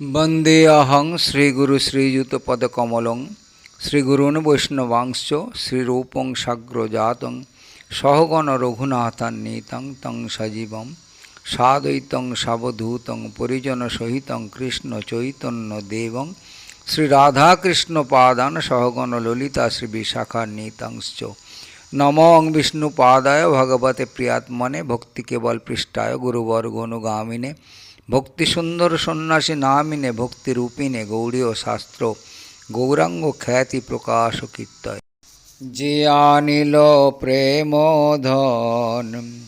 বন্দে অহং শ্রীগুরু শ্রীযুতপদকমলং শ্রীগুরুন বৈষ্ণবাংশ শ্রীরূপং সাগ্রজাতং, সহগণ রঘুনাথান্বিতং তং সজীবম সাদৈতং সাবধূতং পরিজন সহিতং কৃষ্ণ চৈতন্য দেবং শ্রীরাধাকৃষ্ণ পাদান সহগণ ললিতা শ্রী বিশাখান্বিতংশ্চ নমং বিষ্ণুপাদায় ভগবতে প্রিয়াত্মনে, ভক্তি কেবল পৃষ্ঠায় গুরুবর্গ অনুগামিনে ভক্তি সুন্দর সন্ন্যাসী নামিনে ভক্তিরূপিণে গৌরীয় শাস্ত্র গৌরাঙ্গ খ্যাতি প্রকাশ কীর্তয়। যে আনিল প্রেম ধন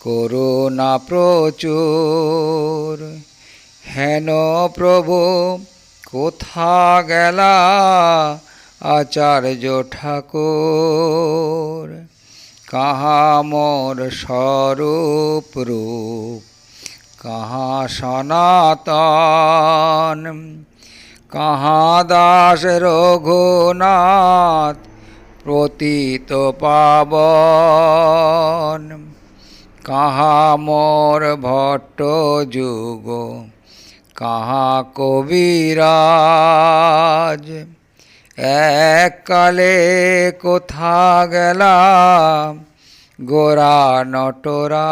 করুণা প্রচুর। হেন প্রভু, কোথা গেলা আচার্য ঠাকুর? কাহা মোর স্বরূপ রূপ? কাহা সনাতন? কাহা দাস রঘুনাথ প্রতীত পাবন? কাহা মোর ভট্ট যুগ? কাহা কবিরাজ? এককালে কোথা গেলাম? গোরা নটরা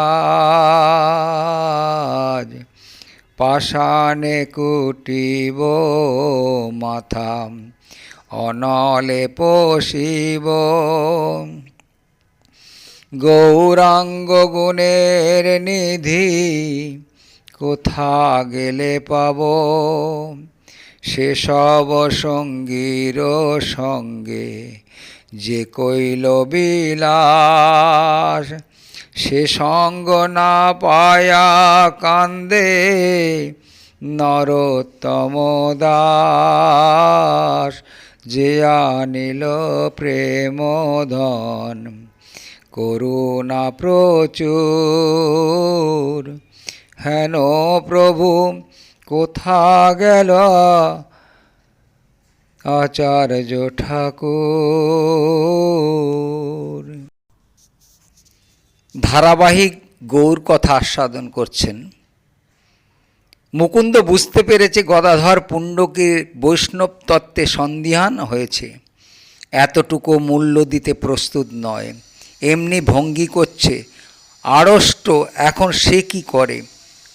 পাষাণে কুটিব মাথা, অনলে পশিব। গৌরাঙ্গ গুণের নিধি, কোথা গেলে পাব? সেসব সঙ্গীর সঙ্গে যে কইল বিলাস। সে সঙ্গ না পায়া কান্দে নরোত্তম দাস। যে আনিল প্রেম ধন, করুণা প্রচুর। হেন প্রভু, কোথা গেল? আচার্য ঠাকুর। ধারাবাহিক গৌর কথা আস্বাদন করছেন। মুকুন্দ বুঝতে পেরেছে গদাধর পুণ্ডকের বৈষ্ণব তত্ত্বে সন্দিহান হয়েছে। এতটুকু মূল্য দিতে প্রস্তুত নয়। এমনি ভঙ্গি করছে। আড়ষ্ট, এখন সে কি করে?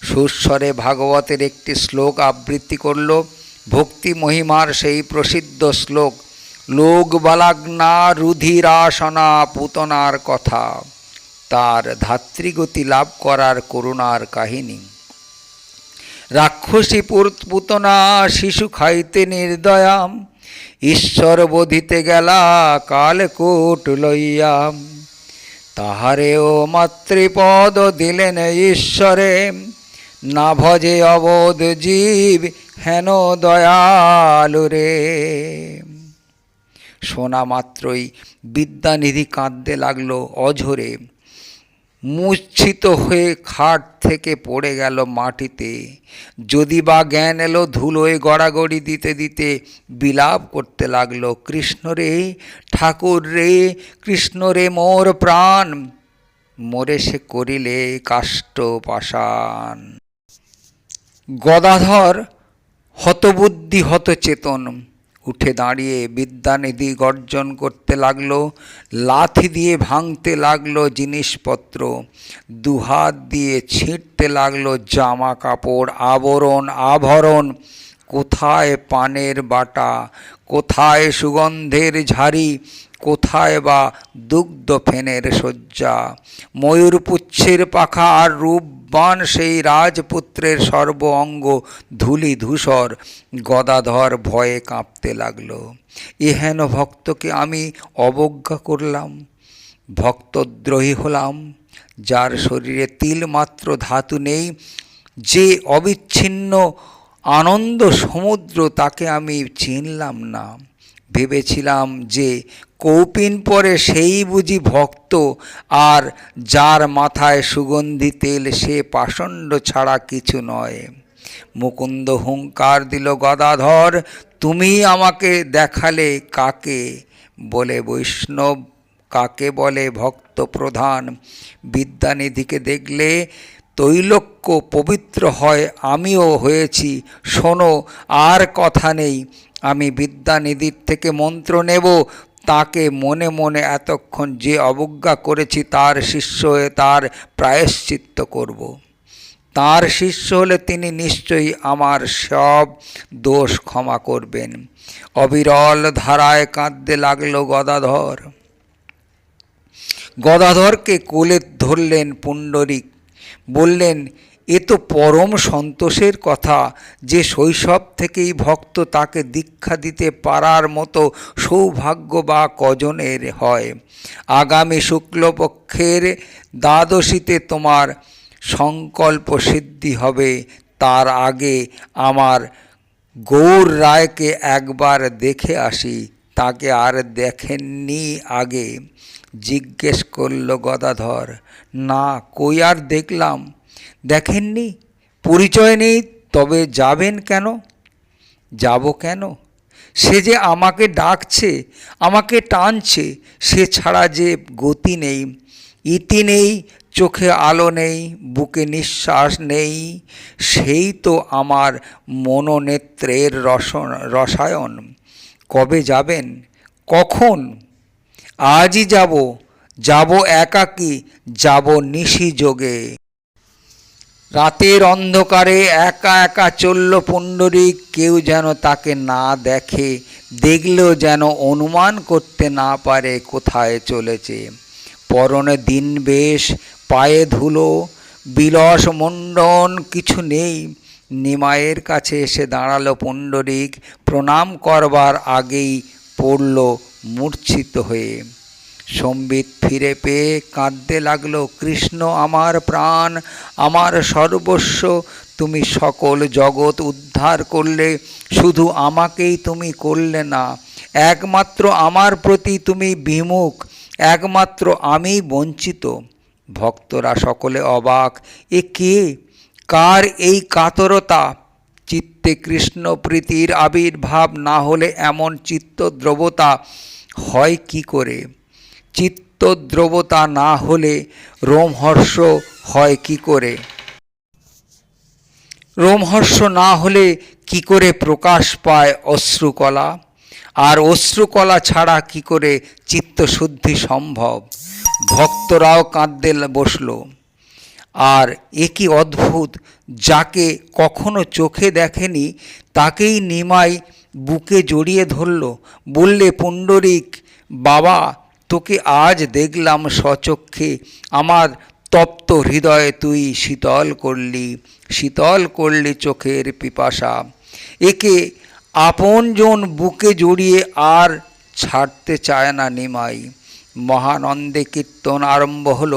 সুস্বরে ভাগবতের একটি শ্লোক আবৃত্তি করল, ভক্তি মহিমার সেই প্রসিদ্ধ শ্লোক। লোক বালাগ্না রুধিরাসনা পুতনার কথা। তার ধাত্রীগতি লাভ করার করুণার কাহিনী। রাক্ষসী পুতনা, শিশু খাইতে নির্দয়াম, ঈশ্বর বোধিতে গেলা কালকূট লইয়াম। তাহারেও মাতৃপদ দিলেন ঈশ্বরে, না ভজে অবোধ জীব হেন দয়ালু রে। শোনা মাত্রই বিদ্যানিধি কাঁদতে লাগল অঝরে। মূর্ছিত হয়ে খাট থেকে পড়ে গেল মাটিতে। যদি বা জ্ঞান এলো ধুলোয় গড়াগড়ি দিতে দিতে বিলাপ করতে লাগল, কৃষ্ণ রে, ঠাকুর রে, কৃষ্ণ রে মোর প্রাণ। মোরে সে করিলে কাষ্ট পাষাণ। গদাধর হতবুদ্ধি হতচেতন। উঠে দাঁড়িয়ে বিদ্যানিধি গর্জন করতে লাগল, লাথি দিয়ে ভাঙতে লাগল জিনিসপত্র, দুহাত দিয়ে ছিঁড়তে লাগল জামা কাপড় আবরণ, আভরণ, কোথায় পানের বাটা, কোথায় সুগন্ধের ঝাড়ি কোথায় বা দুগ্ধ ফেনের শয্যা? ময়ূরপুচ্ছের পাখা আর রূপবান সেই রাজপুত্রের সর্ব অঙ্গ ধুলি ধূসর। গদাধর ভয়ে কাঁপতে লাগল। এহেন ভক্তকে আমি অবজ্ঞা করলাম। ভক্তদ্রোহী হলাম। যার শরীরে তিল মাত্র ধাতু নেই, যে অবিচ্ছিন্ন আনন্দ সমুদ্র তাকে আমি চিনলাম না। ভেবেছিলাম যে কৌপিন পরে সেই বুঝি ভক্ত, আর যার মাথায় সুগন্ধি তেল সে পাষণ্ড ছাড়া কিছু নয়। মুকুন্দ হুঙ্কার দিল, গদাধর, তুমি আমাকে দেখালে কাকে? বলে বৈষ্ণব, কাকে? বলে ভক্ত প্রধান। বিদ্যানিধিকে দেখলে তৈলক্য পবিত্র হয়, আমিও হয়েছি, শোনো, আর কথা নেই। আমি বিদ্যানিধির থেকে মন্ত্র নেব তাকে মনে মনে এতক্ষণ যে অবজ্ঞা করেছি তার শিষ্য হয়ে তার প্রায়শ্চিত্ত করব। তার শিষ্য হলে তিনি নিশ্চয়ই আমার সব দোষ ক্ষমা করবেন। অবিরল ধারায় কাঁদতে লাগল গদাধর। গদাধরকে কোলে ধরলেন পুণ্ডরিক। বললেন এ তো পরম সন্তোষের কথা যে শৈশব থেকেই ভক্ত তাকে দীক্ষা দিতে পারার মতো সৌভাগ্য বা কজনের হয়। আগামী শুক্লপক্ষের দ্বাদশীতে তোমার সংকল্প সিদ্ধি হবে। তার আগে আমার গৌর রায়কে একবার দেখে আসি। তাকে আর দেখেননি আগে। জিজ্ঞেস করল গদাধর, না, কই আর দেখলাম? দেখেননি? পরিচয় নেই, তবে যাবেন কেন? যাব কেন? সে যে আমাকে ডাকছে, আমাকে টানছে, সে ছাড়া যে গতি নেই। ইতি নেই, চোখে আলো নেই, বুকে নিঃশ্বাস নেই। সেই তো আমার মনোনেত্রের রসন, রসায়ন। কবে যাবেন? কখন? আজই যাব। যাব একাকী, যাব নিশি যোগে। রাতের অন্ধকারে একা একা চলল পুণ্ডরিক কেউ যেন তাকে না দেখে, দেখলেও যেন অনুমান করতে না পারে কোথায় চলেছে। পরনে দিন বেশ, পায়ে ধুলো, বিলস মণ্ডন কিছু নেই। নিমায়ের কাছে এসে দাঁড়াল পুণ্ডরিক, প্রণাম করবার আগেই পড়ল মূর্ছিত হয়ে। সম্বিত ফিরে পেয়ে কাঁদতে লাগল, কৃষ্ণ আমার প্রাণ, আমার সর্বস্ব, তুমি সকল জগৎ উদ্ধার করলে, শুধু আমাকেই তুমি করলে না, একমাত্র আমার প্রতি তুমি বিমুখ, একমাত্র আমি বঞ্চিত। ভক্তরা সকলে অবাক, এ কে? কার এই কাতরতা? চিত্তে কৃষ্ণ প্রীতির আবির্ভাব না হলে এমন চিত্তদ্রবতা হয় কি করে? চিত্তদ্রবতা না হলে রোমহর্ষ হয় কি করে? রোমহর্ষ না হলে কি করে প্রকাশ পায় অশ্রুকলা? আর অশ্রুকলা ছাড়া কি করে চিত্তশুদ্ধি সম্ভব? ভক্তরাও কাঁদতে বসল। আর এ কি অদ্ভুত, যাকে কখনো চোখে দেখেনি, তাকেই নিমাই বুকে জড়িয়ে ধরল। বললে, পুণ্ডরিক, বাবা তোকে আজ দেখলাম সচক্ষে আমার তপ্ত হৃদয়ে তুই শীতল করলি শীতল করলি চোখের পিপাসা। একে আপনজন বুকে জড়িয়ে আর ছাড়তে চায় না নিমাই। মহানন্দে কীর্তন আরম্ভ হল।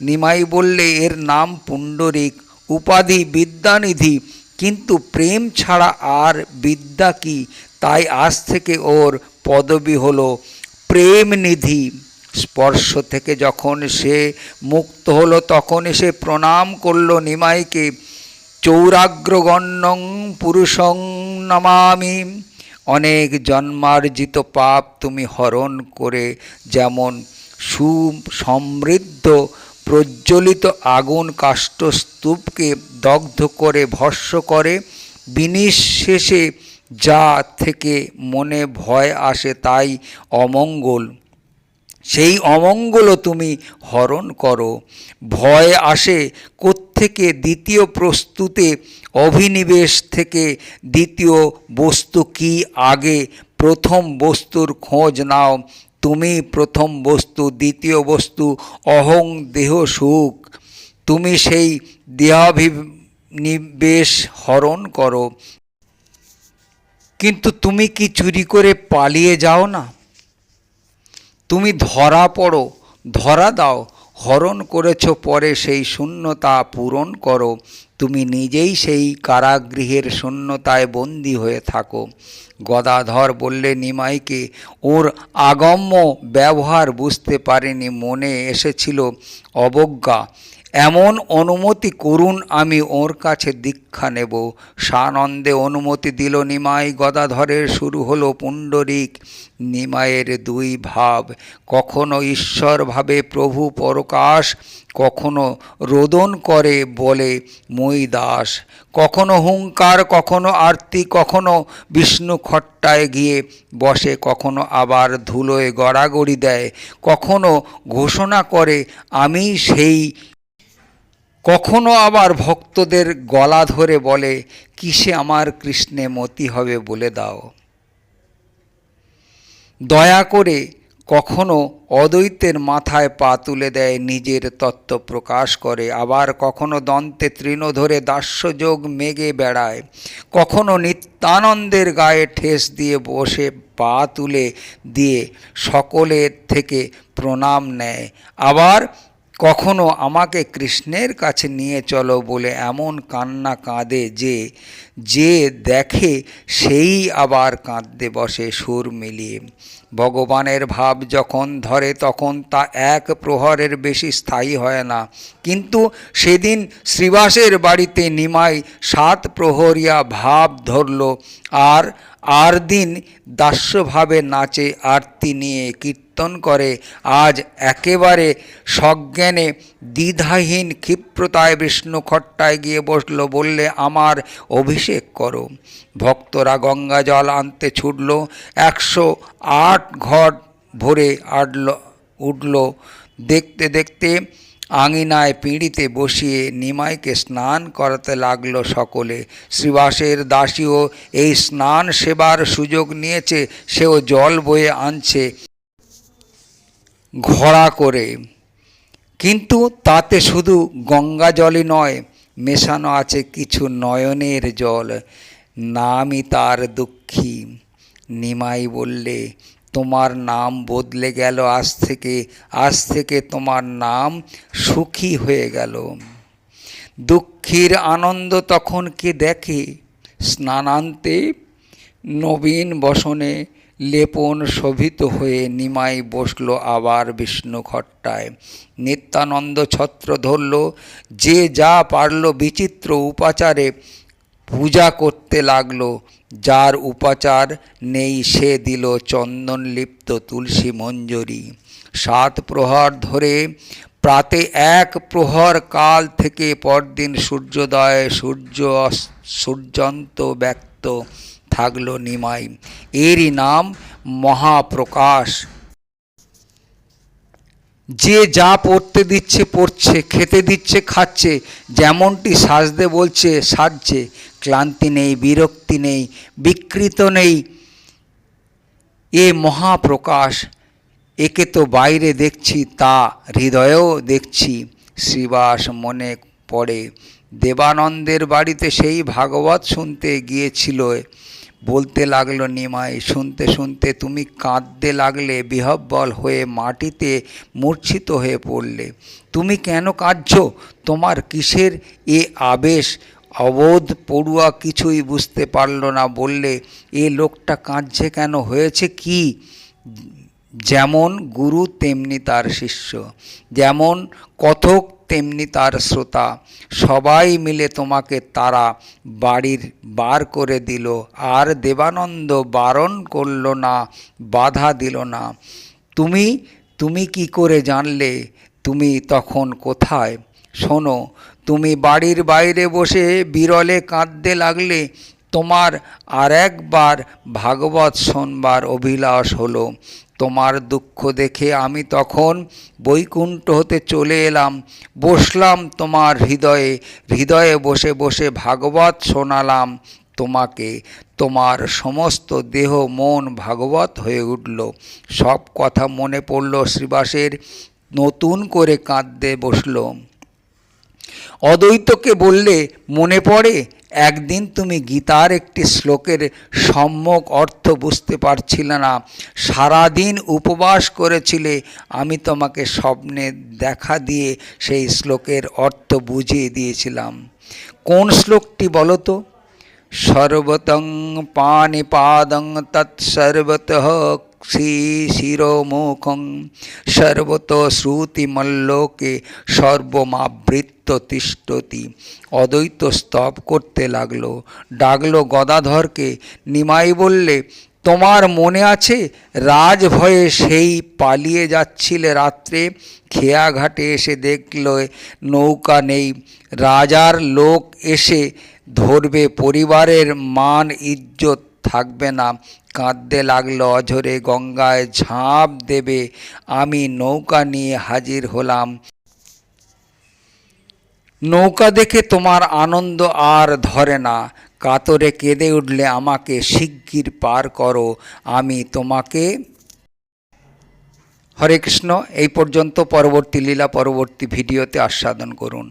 নিমাই বললে, এর নাম পুণ্ডরিক, উপাধি বিদ্যানিধি, কিন্তু প্রেম ছাড়া আর বিদ্যা কি? তাই আজ থেকে ওর পদবি হলো প্রেমনিধি। স্পর্শ থেকে যখন সে মুক্ত হলো, তখন সে প্রণাম করল নিমাইকে, চৌরাগ্রগণ্যং পুরুষং নমামি। অনেক জন্মার্জিত পাপ তুমি হরণ করে যেমন সুসমৃদ্ধ প্রজ্বলিত আগুন কাষ্ঠস্তূপকে দগ্ধ করে ভস্য করে, বিনিশেষে যা থেকে মনে ভয় আসে তাই অমঙ্গল। সেই অমঙ্গলও তুমি হরণ করো। ভয় আসে কোত্থেকে দ্বিতীয় প্রস্তুতে, অভিনিবেশ থেকে দ্বিতীয় বস্তু কি আগে? প্রথম বস্তুর খোঁজ নাও। তুমি প্রথম বস্তু, দ্বিতীয় বস্তু অহং দেহ সুখ। তুমি সেই দেহাভিনিবেশ হরণ করো। কিন্তু তুমি কি চুরি করে পালিয়ে যাও না? তুমি ধরা পড়ো, ধরা দাও, হরণ করেছ পরে সেই শূন্যতা পূরণ করো। তুমি নিজেই সেই কারাগৃহের শূন্যতায় বন্দী হয়ে থাকো। গদাধর বললে, নিমাইকে, ওর আগম্য ব্যবহার বুঝতে পারেনি, মনে এসেছিল অবজ্ঞা। এমন অনুমতি করুন, আমি ওর কাছে দীক্ষা নেব। সানন্দে অনুমতি দিল নিমাই, গদাধরের শুরু হলো পুণ্ডরিক। নিমায়ের দুই ভাব, কখনো ঈশ্বর ভাবে প্রভু পরকাশ, কখনো রোদন করে বলে মই দাস। কখনো হুঙ্কার, কখনো আরতি, কখনো বিষ্ণু খট্টায় গিয়ে বসে, কখনো আবার ধুলোয় গড়াগড়ি দেয়। কখনো ঘোষণা করে, আমি সেই কখনো আবার ভক্তদের গলা ধরে বলে, কিসে আমার কৃষ্ণে মতি হবে বলে দাও? দয়া করে কখনো অদ্বৈতের মাথায় পা তুলে দেয়, নিজের তত্ত্ব প্রকাশ করে। আবার কখনো দন্তে তৃণ ধরে দাস্যযোগ মেগে বেড়ায়। কখনো নিত্যানন্দের গায়ে ঠেস দিয়ে বসে পা তুলে দিয়ে সকলের থেকে প্রণাম নেয়। আবার কখনো আমাকে কৃষ্ণের কাছে নিয়ে চলো বলে এমন কান্না কাঁদে যে যে দেখে সেই আবার কাঁদতে বসে সুর মিলিয়ে। ভগবানের ভাব যখন ধরে তখন তা এক প্রহরের বেশি স্থায়ী হয় না। কিন্তু সেদিন শ্রীবাসের বাড়িতে নিমাই সাত প্রহরিয়া ভাব ধরল আর আর দিন দাস্যভাবে নাচে, আরতি নিয়ে কীর্তন করে, আজ একেবারে সজ্ঞানে দ্বিধাহীন ক্ষিপ্রতায় বিষ্ণু খট্টায় গিয়ে বসল, বললে, আমার অভিষেক করো। ভক্তরা গঙ্গা জল আনতে ছুটল, একশো আট ঘট ভরে আটল উঠল। দেখতে দেখতে আঙিনায় পিঁড়িতে বসিয়ে নিমাইকে স্নান করাতে লাগল সকলে। শ্রীবাসের দাসীও এই স্নান সেবার সুযোগ নিয়েছে, সেও জল বয়ে আনছে ঘোড়া করে। কিন্তু তাতে শুধু গঙ্গা জলই নয়, মেশানো আছে কিছু নয়নের জল। নামই তার দুঃখী। নিমাই বললে তোমার নাম বদলে গেল, আজ থেকে আজ থেকে তোমার নাম সুখী হয়ে গেল। দুঃখীর আনন্দ তখন কে দেখে? স্নানান্তে নবীন বসনে লেপন শোভিত হয়ে নিমাই বসল আবার বিষ্ণু খট্টায় নিত্যানন্দ ছত্র ধরল, যে যা পারল বিচিত্র উপাচারে পূজা করতে লাগল, যার উপাচার নেই সে দিল চন্দন লিপ্ত তুলসী মঞ্জরি। সাত প্রহর ধরে প্রাতে এক প্রহর কাল থেকে পরদিন সূর্যোদয় সূর্য সূর্যন্ত ব্যক্ত থাকল নিমাই। এরই নাম মহাপ্রকাশ। যে যা পড়তে দিচ্ছে পড়ছে, খেতে দিচ্ছে, খাচ্ছে, যেমনটি সাজতে বলছে, সাজছে ক্লান্তি নেই বিরক্তি নেই বিকৃত নেই এ মহাপ্রকাশ একে তো বাইরে দেখছি তা হৃদয়েও দেখছি শ্রীবাস মনে পড়ে দেবানন্দের বাড়িতে সেই ভাগবত শুনতে গিয়েছিল বলতে লাগল নিমাই শুনতে শুনতে তুমি কাঁদতে লাগলে বিহব্বল হয়ে মাটিতে মূর্ছিত হয়ে পড়লে তুমি কেন কাঁদছ তোমার কিসের এ আবেশ অবোধ পড়ুয়া কিছুই বুঝতে পারল না, বললে, এ লোকটা কাঁদছে কেন? হয়েছে কি? যেমন গুরু, তেমনি তার শিষ্য। যেমন কথক, তেমনি তার শ্রোতা। সবাই মিলে তোমাকে তারা বাড়ির বার করে দিল। আর দেবানন্দ বারণ করল না, বাধা দিল না। তুমি তুমি কি করে জানলে? তুমি তখন কোথায়? শোনো তুমি বাড়ির বাইরে বসে বিরলে কাঁদতে লাগলে তোমার আর একবার ভাগবত শোনবার অভিলাষ হলো। তোমার দুঃখ দেখে আমি তখন বৈকুণ্ঠ হতে চলে এলাম। বসলাম তোমার হৃদয়ে হৃদয়ে বসে বসে ভাগবত শোনালাম তোমাকে। তোমার সমস্ত দেহ, মন ভাগবত হয়ে উঠল। সব কথা মনে পড়ল শ্রীবাসের। নতুন করে কাঁদতে বসল। অদ্বৈতকে বললে, মনে পড়ে, একদিন তুমি গীতার একটি শ্লোকের সম্যক অর্থ বুঝতে পারছিলে না। সারাদিন উপবাস করেছিলে, আমি তোমাকে স্বপ্নে দেখা দিয়ে সেই শ্লোকের অর্থ বুঝিয়ে দিয়েছিলাম। কোন শ্লোকটি বলো তো? সর্বতং পানিপাদং তৎসর্বত শিরোমুখং সর্বত শ্রুতিমল্লোকে সর্বমাবৃত্ত তিষ্ঠতি অদ্বৈত স্তব করতে লাগল। ডাকলো, গদাধরকে, নিমাই বললে, তোমার মনে আছে? রাজভয়ে সেই পালিয়ে যাচ্ছিলে রাত্রে। খেয়াঘাটে এসে দেখল, নৌকা নেই। রাজার লোক এসে ধরবে, পরিবারের মান, ইজ্জত থাকবে না। কাঁদতে লাগল, অঝরে গঙ্গায় ঝাঁপ দেবে। আমি নৌকা নিয়ে হাজির হলাম। নৌকা দেখে তোমার আনন্দ আর ধরে না। কাতরে কেঁদে উঠলে আমাকে শিগগির পার করো। আমি তোমাকে হরে কৃষ্ণ, এই পর্যন্ত পরবর্তী লীলা, পরবর্তী ভিডিওতে আস্বাদন করুন।